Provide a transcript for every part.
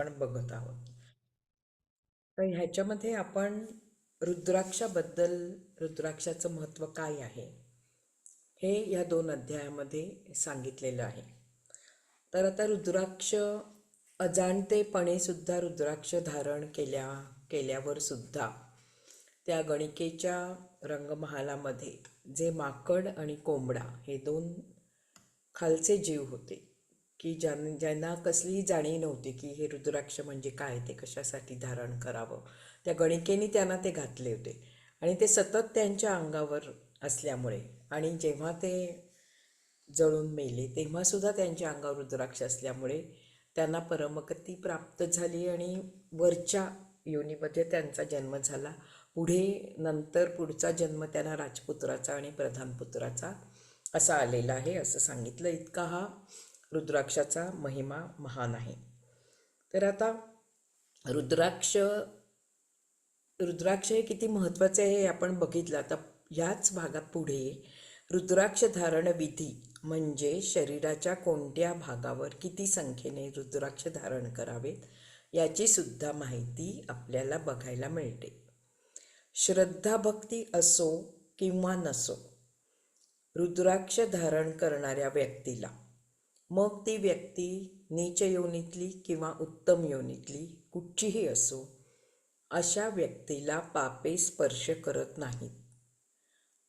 आपण बघत आहोत. तर ह्याच्यामध्ये आपण रुद्राक्षाबद्दल रुद्राक्षाचं महत्त्व काय आहे? हे या दोन अध्यायामध्ये सांगितलेलं आहे. तर आता रुद्राक्ष अजाणतेपणे सुद्धा रुद्राक्ष धारण केल्या केल्यावर सुद्धा त्या गणिकेच्या रंगमहालामध्ये जे माकड आणि कोंबडा हे दोन खालचे जीव होते. की ज्यां ज्यांना कसलीही जाणीव नव्हती की हे रुद्राक्ष म्हणजे काय ते कशासाठी धारण करावं. त्या गणिकेने त्यांना ते घातले होते. आणि ते सतत त्यांच्या अंगावर असल्यामुळे आणि जेव्हा ते जळून मेले तेव्हासुद्धा त्यांच्या अंगावर रुद्राक्ष असल्यामुळे त्यांना परमगती प्राप्त झाली आणि वरच्या योनीमध्ये त्यांचा जन्म झाला. पुढे नंतर पुढचा जन्म त्यांना राजपुत्राचा आणि प्रधानपुत्राचा असा आलेला आहे असं सांगितलं. इतका हा रुद्राक्षाचा महिमा महान आहे. तर आता रुद्राक्ष रुद्राक्ष हे किती महत्त्वाचे आहे हे आपण बघितलं. आता ह्याच भागात पुढे रुद्राक्ष धारण विधी म्हणजे शरीराच्या कोणत्या भागावर किती संख्येने रुद्राक्ष धारण करावेत याची सुद्धा माहिती आपल्याला बघायला मिळते. श्रद्धा भक्ती असो किंवा नसो रुद्राक्ष धारण करणाऱ्या व्यक्तीला मग ती व्यक्ती नीच योनीतली किंवा उत्तम योनीतली कुठचीही असो अशा व्यक्तीला पापे स्पर्श करत नाहीत.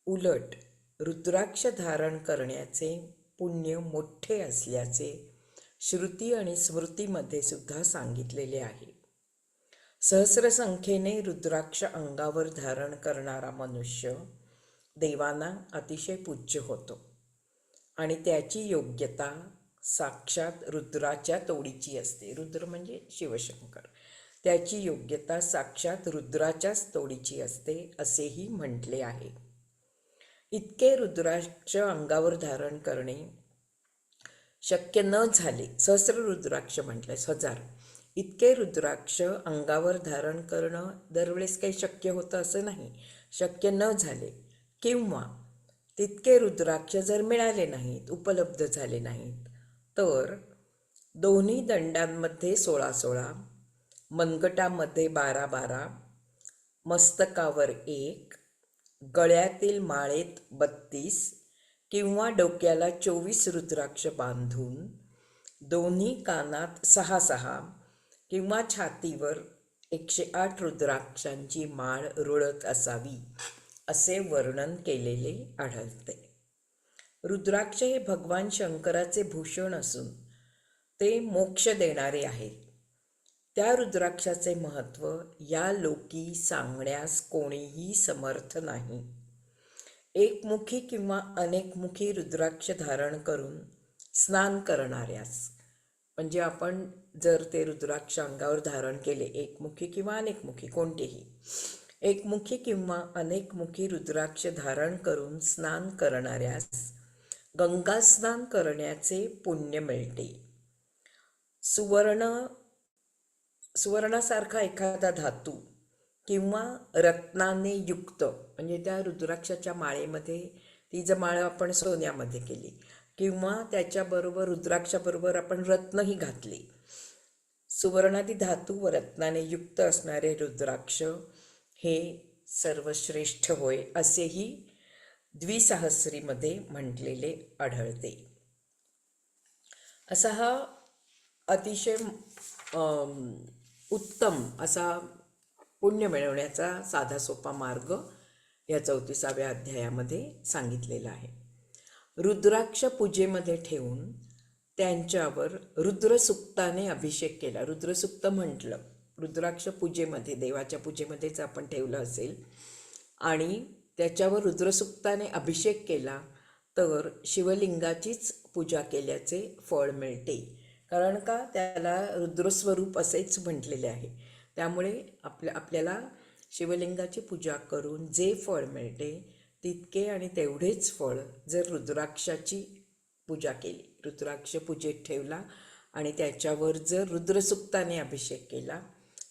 उलट रुद्राक्ष धारण करण्याचे पुण्य मोठे असल्याचे श्रुती आणि स्मृतीमध्ये सुद्धा सांगितलेले आहे. सहस्रसंख्येने रुद्राक्ष अंगावर धारण करणारा मनुष्य देवांना अतिशय पूज्य होतो आणि त्याची योग्यता साक्षात रुद्राच्या तोडीची असते. रुद्र म्हणजे शिवशंकर. त्याची योग्यता साक्षात रुद्राच्याच तोडीची असते असेही म्हटले आहे. इतके रुद्राक्ष अंगावर धारण करणे शक्य न झाले सहस्र रुद्राक्ष म्हटले हजार इतके रुद्राक्ष अंगावर धारण करणं दरवेळेस काही शक्य होतं असं नाही. शक्य न झाले किंवा तितके रुद्राक्ष जर मिळाले नाहीत उपलब्ध झाले नाहीत तर दोन्ही दंडांमध्ये सोळा सोळा मनगटामध्ये बारा बारा मस्तकावर एक गळ्यातील माळेत बत्तीस किंवा डोक्याला चोवीस रुद्राक्ष बांधून दोन्ही कानात सहा सहा किंवा छातीवर एकशे आठ रुद्राक्षांची माळ रुळत असावी असे वर्णन केलेले आढळते. रुद्राक्ष हे भगवान शंकराचे भूषण असून ते मोक्ष देणारे आहेत. त्या रुद्राक्षाचे महत्त्व या लोकी सांगण्यास कोणीही समर्थ नाही. एकमुखी किंवा अनेकमुखी रुद्राक्ष धारण करून स्नान करणाऱ्यास म्हणजे आपण जर ते रुद्राक्ष अंगावर धारण केले एकमुखी किंवा अनेकमुखी कोणतेही एकमुखी किंवा अनेकमुखी रुद्राक्ष धारण करून स्नान करणाऱ्यास गंगास्नान करण्याचे पुण्य मिळते. सुवर्ण सुवर्णासारखा एखादा धातू किंवा रत्नाने युक्त म्हणजे त्या रुद्राक्षाच्या माळेमध्ये ती जर माळ आपण सोन्यामध्ये केली किंवा त्याच्याबरोबर रुद्राक्षाबरोबर आपण रत्नही घातले. सुवर्णादी धातू व रत्नाने युक्त असणारे रुद्राक्ष हे सर्वश्रेष्ठ होय असेही द्विसहस्रीमध्ये म्हटलेले आढळते. असा हा अतिशय उत्तम असा पुण्य मिळवण्याचा साधा सोपा मार्ग या चौतीसाव्या अध्यायामध्ये सांगितलेला आहे. रुद्राक्ष पूजेमध्ये ठेवून त्यांच्यावर रुद्रसुक्ताने अभिषेक केला. रुद्रसुक्त म्हटलं रुद्राक्ष पूजेमध्ये देवाच्या पूजेमध्येच आपण ठेवलं असेल आणि त्याच्यावर रुद्रसुक्ताने अभिषेक केला तर शिवलिंगाचीच पूजा केल्याचे फळ मिळते. कारण का? त्याला रुद्रस्वरूप असेच म्हटलेले आहे. त्यामुळे आपल्या आपल्याला शिवलिंगाची पूजा करून जे फळ मिळते तितके आणि तेवढेच फळ जर रुद्राक्षाची पूजा केली. रुद्राक्ष पूजेत ठेवला आणि त्याच्यावर जर रुद्रसुक्ताने अभिषेक केला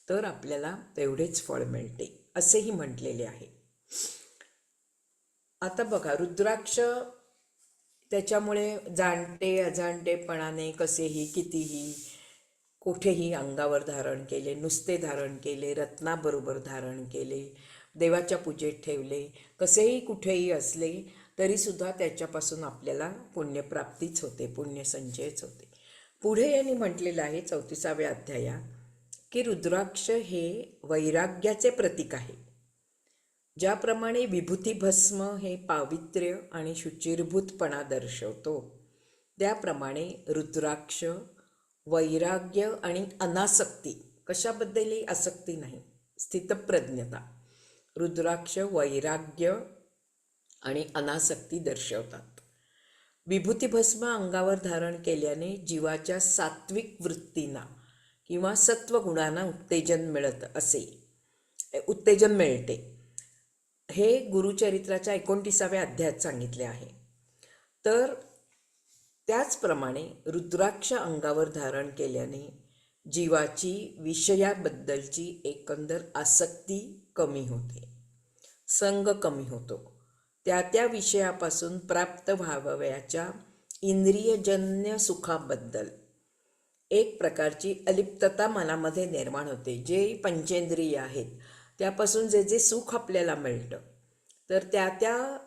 तर आपल्याला तेवढेच फळ मिळते असेही म्हटलेले आहे. आता बघा रुद्राक्ष त्याच्यामुळे जाणते अजाणतेपणाने कसेही कितीही कुठेही अंगावर धारण केले नुसते धारण केले रत्नाबरोबर धारण केले देवाच्या पूजेत ठेवले कसेही कुठेही असले तरीसुद्धा त्याच्यापासून आपल्याला पुण्यप्राप्तीच होते पुण्यसंचयच होते. पुढे यांनी म्हटलेलं आहे चौतीसाव्या अध्याया की रुद्राक्ष हे वैराग्याचे प्रतीक आहे. ज्याप्रमाणे विभूतिभस्म हे पावित्र्य आणि शुचिरभूतपणा दर्शवतो त्याप्रमाणे रुद्राक्ष वैराग्य आणि अनासक्ती कशाबद्दलही आसक्ती नाही स्थितप्रज्ञता. रुद्राक्ष वैराग्य आणि अनासक्ती दर्शवतात. विभूतीभस्म अंगावर धारण केल्याने जीवाच्या सात्विक वृत्तींना किंवा सत्वगुणांना उत्तेजन मिळत असे उत्तेजन मिळते. हे गुरुचरित्राच्या एकोणतीसाव्या अध्यायात सांगितले आहे. तर त्याचप्रमाणे रुद्राक्ष अंगावर धारण केल्याने जीवाची विषयाबद्दलची एकंदर आसक्ती कमी होते. संग कमी होतो. त्या त्या विषयापासून प्राप्त व्हावयाच्या इंद्रियजन्य सुखाबद्दल. एक प्रकारची अलिप्तता मनामध्ये निर्माण होते. जे पंचेंद्रिय आहेत त्यापासून जे जे सुख आपल्याला मिळतं तर त्या त्या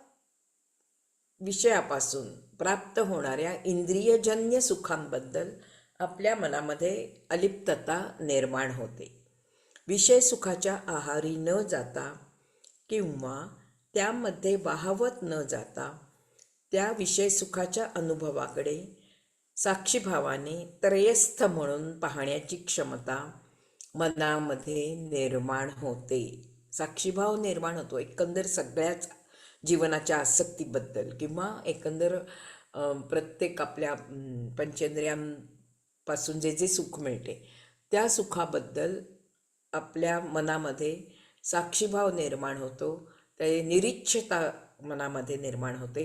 विषयापासून प्राप्त होणाऱ्या इंद्रियजन्य सुखांबद्दल आपल्या मनामध्ये अलिप्तता निर्माण होते. विषय सुखाच्या आहारी न जाता किंवा त्यामध्ये वाहवत न जाता त्या विषय सुखाच्या अनुभवाकडे साक्षीभावाने त्रयस्थ म्हणून पाहण्याची क्षमता मनामध्ये निर्माण होते. साक्षीभाव निर्माण होतो. एकंदर सगळ्याच जीवनाच्या आसक्तीबद्दल किंवा एकंदर प्रत्येक आपल्या पंचेंद्रियांपासून जे जे सुख मिळते त्या सुखाबद्दल आपल्या मनामध्ये साक्षीभाव निर्माण होतो. ते निरीक्षता मनामध्ये निर्माण होते.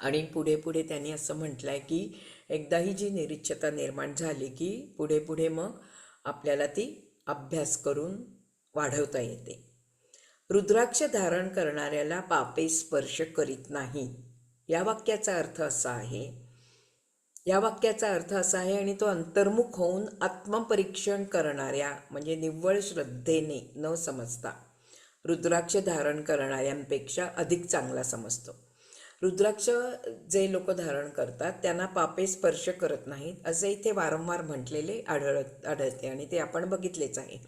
आणि पुढे पुढे त्यांनी असं म्हटलं आहे की एकदा ही जी निरीक्षता निर्माण झाली की पुढे पुढे मग आपल्याला ती अभ्यास करून वाढवता येते. रुद्राक्ष धारण करणाऱ्याला पापे स्पर्श करीत नाही. या वाक्याचा अर्थ असा आहे या वाक्याचा अर्थ असा आहे आणि तो अंतर्मुख होऊन आत्मपरीक्षण करणाऱ्या म्हणजे निव्वळ श्रद्धेने न समजता रुद्राक्ष धारण करणाऱ्यांपेक्षा अधिक चांगला समजतो. रुद्राक्ष जे लोक धारण करतात त्यांना पापे स्पर्श करत नाहीत असे इथे वारंवार म्हटलेले आढळत आढळते आणि ते आपण बघितलेच आहे.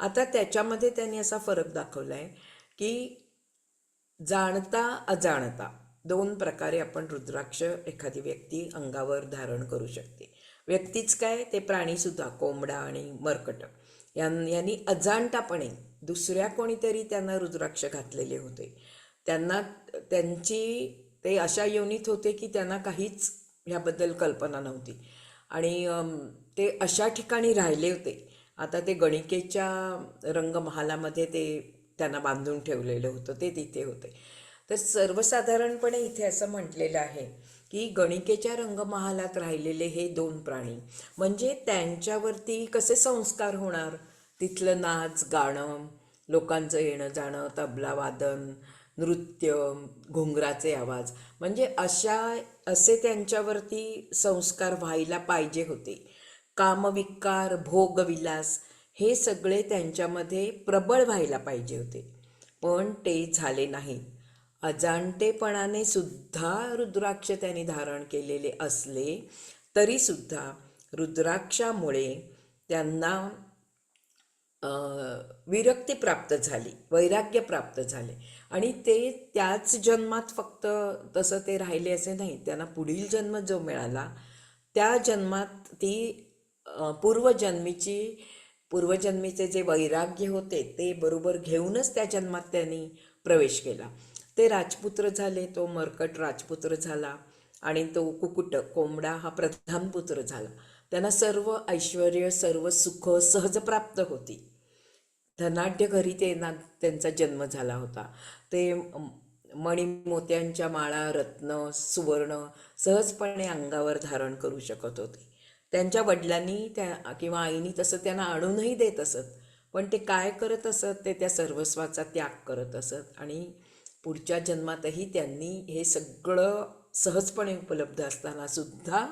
आता त्याच्यामध्ये त्यांनी असा फरक दाखवला आहे की जाणता अजाणता दोन प्रकारे आपण रुद्राक्ष एखादी व्यक्ती अंगावर धारण करू शकते. व्यक्तीच काय? ते प्राणीसुद्धा कोंबडा आणि मरकट. यां यांनी अजाणतापणे दुसऱ्या कोणीतरी त्यांना रुद्राक्ष घातलेले होते. त्यांना त्यांची ते अशा योनीत होते की त्यांना काहीच ह्याबद्दल कल्पना नव्हती. आणि ते अशा ठिकाणी राहिले होते. आता ते गणिकेच्या रंगमहालामध्ये ते त्यांना बांधून ठेवलेलं होतं ते तिथे होते. तर सर्वसाधारणपणे इथे असं म्हटलेलं आहे की गणिकेच्या रंगमहालात राहिलेले हे दोन प्राणी म्हणजे त्यांच्यावरती कसे संस्कार होणार? तिथलं नाच गाणं लोकांचं येणं जाणं तबला वादन नृत्य घुंगराचे आवाज. म्हणजे अशा असे त्यांच्यावरती संस्कार व्हायला पाहिजे होते. कामविकार भोगविलास हे सगळे त्यांच्यामध्ये प्रबळ व्हायला पाहिजे होते. पण ते झाले नाही अजाणतेपणाने सुद्धा रुद्राक्ष त्यांनी धारण केलेले असले तरीसुद्धा रुद्राक्षामुळे त्यांना विरक्ती प्राप्त झाली वैराग्य प्राप्त झाले. आणि ते त्याच जन्मात फक्त तसं ते राहिले असे नाही त्यांना पुढील जन्म जो मिळाला त्या जन्मात ती पूर्वजन्मीची पूर्वजन्मीचे जे वैराग्य होते ते बरोबर घेऊनच त्या जन्मात त्यांनी प्रवेश केला. ते राजपुत्र झाले तो मरकट राजपुत्र झाला आणि तो कुकुट कोंबडा हा प्रधानपुत्र झाला. त्यांना सर्व ऐश्वर सर्व सुख सहज प्राप्त होती. धनाढ्य घरी ते ना त्यांचा जन्म झाला होता. ते अम, मणिमोत्यांच्या माळा रत्न सुवर्ण सहजपणे अंगावर धारण करू शकत होते. त्यांच्या वडिलांनी त्या किंवा आईनी तसं त्यांना आणूनही देत असत पण ते काय करत असत ते त्या सर्वस्वाचा त्याग करत असत आणि पुढच्या जन्मातही त्यांनी हे सगळं सहजपणे उपलब्ध असताना सुद्धा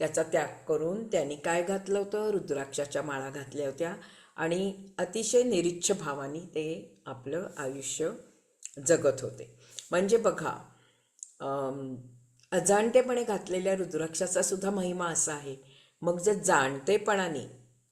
त्याचा त्याग करून त्यांनी काय घातलं होतं? रुद्राक्षाच्या माळा घातल्या होत्या. आणि अतिशय निरीच्छ भावाने ते आपलं आयुष्य जगत होते. म्हणजे बघा अजाणतेपणे घातलेल्या रुद्राक्षाचा सुद्धा महिमा असा आहे. मग जर जाणतेपणाने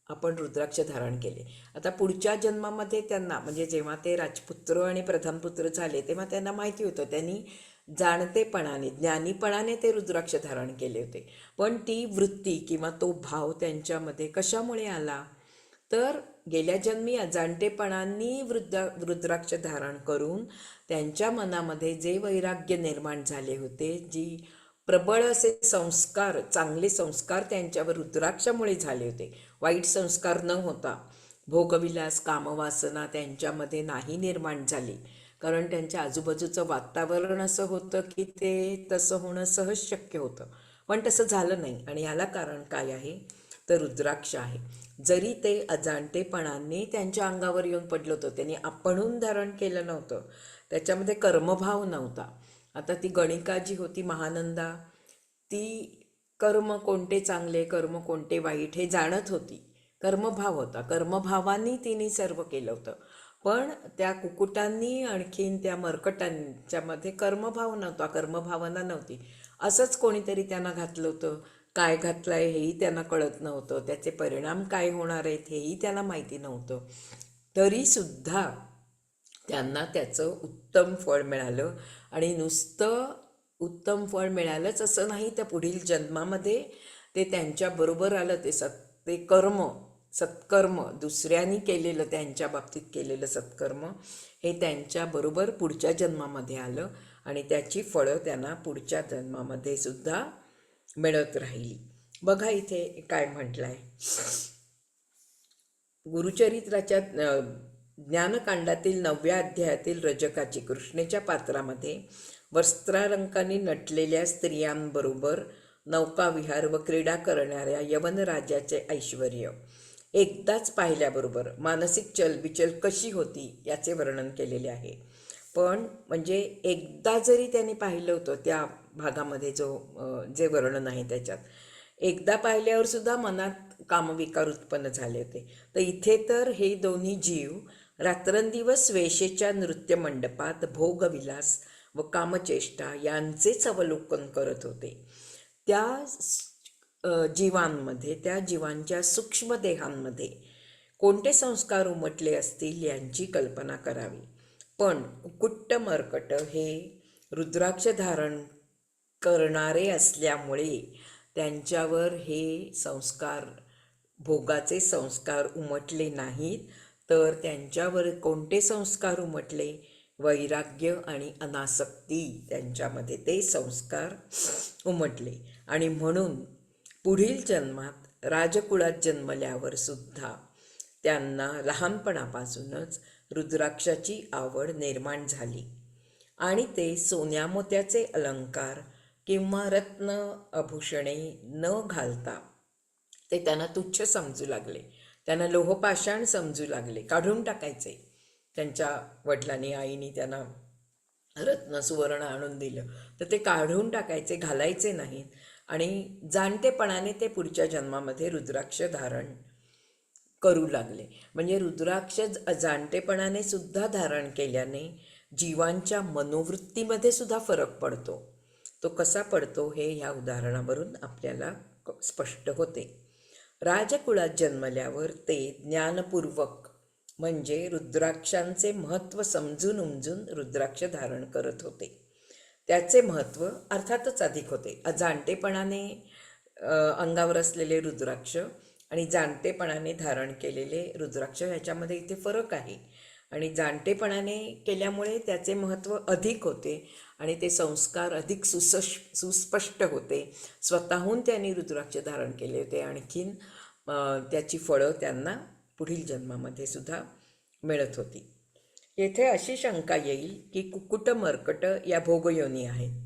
आपण रुद्राक्ष धारण केले. आता पुढच्या जन्मामध्ये त्यांना म्हणजे जेव्हा ते राजपुत्र आणि प्रधानपुत्र झाले तेव्हा त्यांना माहिती होतं. त्यांनी जाणतेपणाने ज्ञानीपणाने ते रुद्राक्ष धारण केले होते. पण ती वृत्ती किंवा तो भाव त्यांच्यामध्ये कशामुळे आला? तर गेल्या जन्मी अजाणतेपणांनी वृद्ध रुद्राक्ष धारण करून त्यांच्या मनामध्ये जे वैराग्य निर्माण झाले होते जी प्रबळ असे संस्कार चांगले संस्कार त्यांच्यावर रुद्राक्षामुळे झाले होते. वाईट संस्कार न होता भोगविलास कामवासना त्यांच्यामध्ये नाही निर्माण झाली. कारण त्यांच्या आजूबाजूचं वातावरण असं होतं की ते तसं होणं सहज शक्य होतं. पण तसं झालं नाही आणि याला कारण काय आहे? तर रुद्राक्ष आहे. जरी ते अजाणतेपणाने त्यांच्या अंगावर येऊन पडलं होतं त्यांनी आपणहून धारण केलं नव्हतं. त्याच्यामध्ये कर्मभाव नव्हता. आता ती गणिका जी होती महानंदा ती कर्म कोणते चांगले कर्म कोणते वाईट हे जाणत होती. कर्मभाव होता. कर्मभावांनी तिने सर्व केलं होतं. पण त्या कुकुटांनी आणखीन त्या मरकटांच्यामध्ये कर्मभाव नव्हता कर्मभावना नव्हती. असंच कोणीतरी त्यांना घातलं होतं. काय घातलं आहे हेही त्यांना कळत नव्हतं. त्याचे परिणाम काय होणार आहेत हेही त्यांना माहिती नव्हतं. तरीसुद्धा त्यांना त्याचं उत्तम फळ मिळालं. आणि नुसतं उत्तम फळ मिळालंच असं नाही. त्या पुढील जन्मामध्ये ते त्यांच्याबरोबर आलं. ते सत ते कर्म सत्कर्म दुसऱ्यांनी केलेलं त्यांच्या बाबतीत केलेलं सत्कर्म हे त्यांच्याबरोबर पुढच्या जन्मामध्ये आलं आणि त्याची फळं त्यांना पुढच्या जन्मामध्ये सुद्धा मिळत राहिली. बघा इथे काय म्हटलं आहे गुरुचरित्राच्या ज्ञानकांडातील नवव्या अध्यायातील रजकाची कृष्णेच्या पात्रामध्ये वस्त्रारंकाने नटलेल्या स्त्रियांबरोबर नौकाविहार व क्रीडा करणाऱ्या यवनराजाचे ऐश्वर एकदाच पाहिल्याबरोबर मानसिक चलबिचल कशी होती याचे वर्णन केलेले आहे. पण म्हणजे एकदा जरी त्यांनी पाहिलं होतं त्या भागामध्ये जो जे वर्णन आहे त्याच्यात एकदा पाहिल्यावर सुद्धा मनात कामविकार उत्पन्न झाले होते. तर इथे तर हे दोन्ही जीव रात्रंदिवस वेशेच्या नृत्य मंडपात भोगविलास व कामचेष्टा यांचेच अवलोकन करत होते. त्या जीवांमध्ये त्या जीवांच्या सूक्ष्म देहांमध्ये कोणते संस्कार उमटले असतील यांची कल्पना करावी. पण कुट्ट मरकट हे रुद्राक्ष धारण करणारे असल्यामुळे त्यांच्यावर हे संस्कार भोगाचे संस्कार उमटले नाहीत. तर त्यांच्यावर कोणते संस्कार उमटले? वैराग्य आणि अनासक्ती त्यांच्यामध्ये ते संस्कार उमटले. आणि म्हणून पुढील जन्मात राजकुळात जन्मल्यावर सुद्धा त्यांना लहानपणापासूनच रुद्राक्षाची आवड निर्माण झाली. आणि ते सोन्या मोत्याचे अलंकार किंवा रत्न आभूषणे न घालता ते त्यांना तुच्छ समजू लागले. त्यांना लोहपाषाण समजू लागले. काढून टाकायचे. त्यांच्या वडिलांनी आईनी त्यांना रत्न सुवर्ण आणून दिलं. तर ते काढून टाकायचे घालायचे नाहीत. आणि जाणतेपणाने ते पुढच्या जन्मामध्ये रुद्राक्ष धारण करू लागले. म्हणजे रुद्राक्ष अजाणतेपणाने सुद्धा धारण केल्याने जीवांच्या मनोवृत्तीमध्ये सुद्धा फरक पडतो. तो कसा पडतो हे ह्या उदाहरणावरून आपल्याला क- स्पष्ट होते. राजकुळात जन्मल्यावर ते ज्ञानपूर्वक म्हणजे रुद्राक्षांचे महत्त्व समजून उमजून रुद्राक्ष धारण करत होते. त्याचे महत्त्व अर्थातच अधिक होते. अजाणतेपणाने अंगावर असलेले रुद्राक्ष आणि जाणतेपणाने धारण केलेले रुद्राक्ष ह्याच्यामध्ये इथे फरक आहे. आणि जाणतेपणाने केल्यामुळे त्याचे महत्त्व अधिक होते आणि ते संस्कार अधिक सुसश सुस्पष्ट होते. स्वतःहून त्यांनी रुद्राक्ष धारण केले होते. आणखीन त्याची फळं त्यांना पुढील जन्मामध्ये सुद्धा मिळत होती. येथे अशी शंका येईल की कुकुट मर्कट या भोगयोनी आहेत.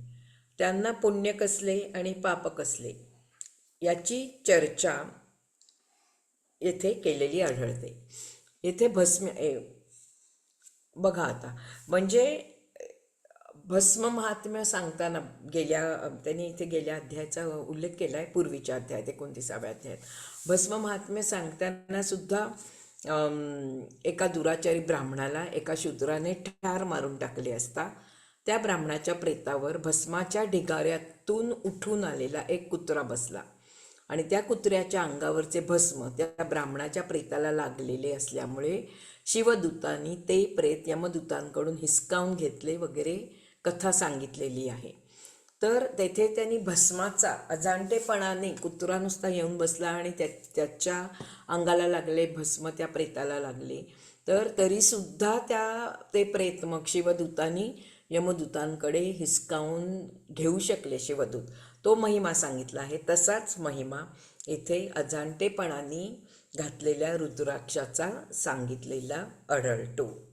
त्यांना पुण्य कसले आणि पाप कसले याची चर्चा येथे केलेली आढळते. येथे भस्म ए, बघा आता. म्हणजे भस्म महात्म्य सांगताना गेल्या त्यांनी इथे गेल्या अध्यायाचा उल्लेख केला आहे पूर्वीच्या अध्यायात एकोणतीसाव्या अध्यायात. भस्म महात्म्य सांगताना सुद्धा एका दुराचारी ब्राह्मणाला एका शूद्राने ठार मारून टाकले असता त्या ब्राह्मणाच्या प्रेतावर भस्माच्या ढिगाऱ्यातून उठून आलेला एक कुत्रा बसला. आणि त्या कुत्र्याच्या अंगावरचे भस्म त्या ब्राह्मणाच्या प्रेताला लागलेले असल्यामुळे शिवदूतांनी ते प्रेत यमदूतांकडून हिसकावून घेतले वगैरे कथा सांगितलेली आहे. तर तेथे त्यांनी भस्माचा अजाणतेपणाने कुत्रा नुसता येऊन बसला आणि त्या त्याच्या अंगाला लागले भस्म त्या प्रेताला लागले. तर तरीसुद्धा त्या ते प्रेत मग शिवदूतांनी यमदूतांकडे हिसकावून घेऊ शकले शिवदूत. तो महिमा सांगितला आहे तसाच महिमा इथे अजाणतेपणाने घातलेल्या रुद्राक्षाचा सांगितलेला आढळतो